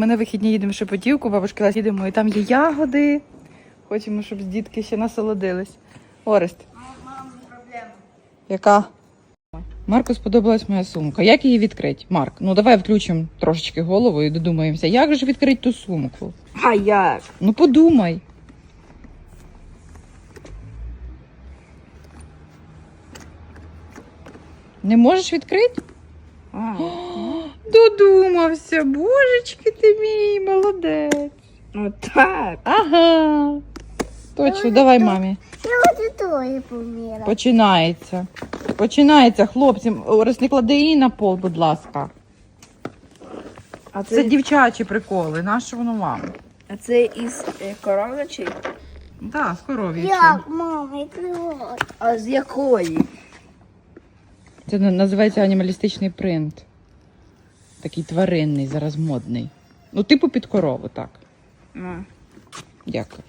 Ми на вихідні їдемо в Шепетівку, бабушки Лесь, їдемо, і там є ягоди. Хочемо, щоб дітки ще насолодились. Орест. Яка? Марку сподобалась моя сумка. Як її відкрити? Марк, ну давай включимо трошечки голову і додумаємося, як же відкрити ту сумку? А як? Ну подумай. Не можеш відкрити? А, Додумався, божечки ти мій, молодець. ну так. Ага. Точно, давай мамі. Я вот тоже поміла. Починається. Починається, хлопці. Орес, не клади її на пол, будь ласка. А Це це, дівчачі приколи. Нащо воно вам? а це із е? Так, з коров'ячі. Як, мама, відкривай. А з якої? Це називається анімалістичний принт. Такий тваринний, зараз модний. Ну, типу під корову, так. А. Дякую.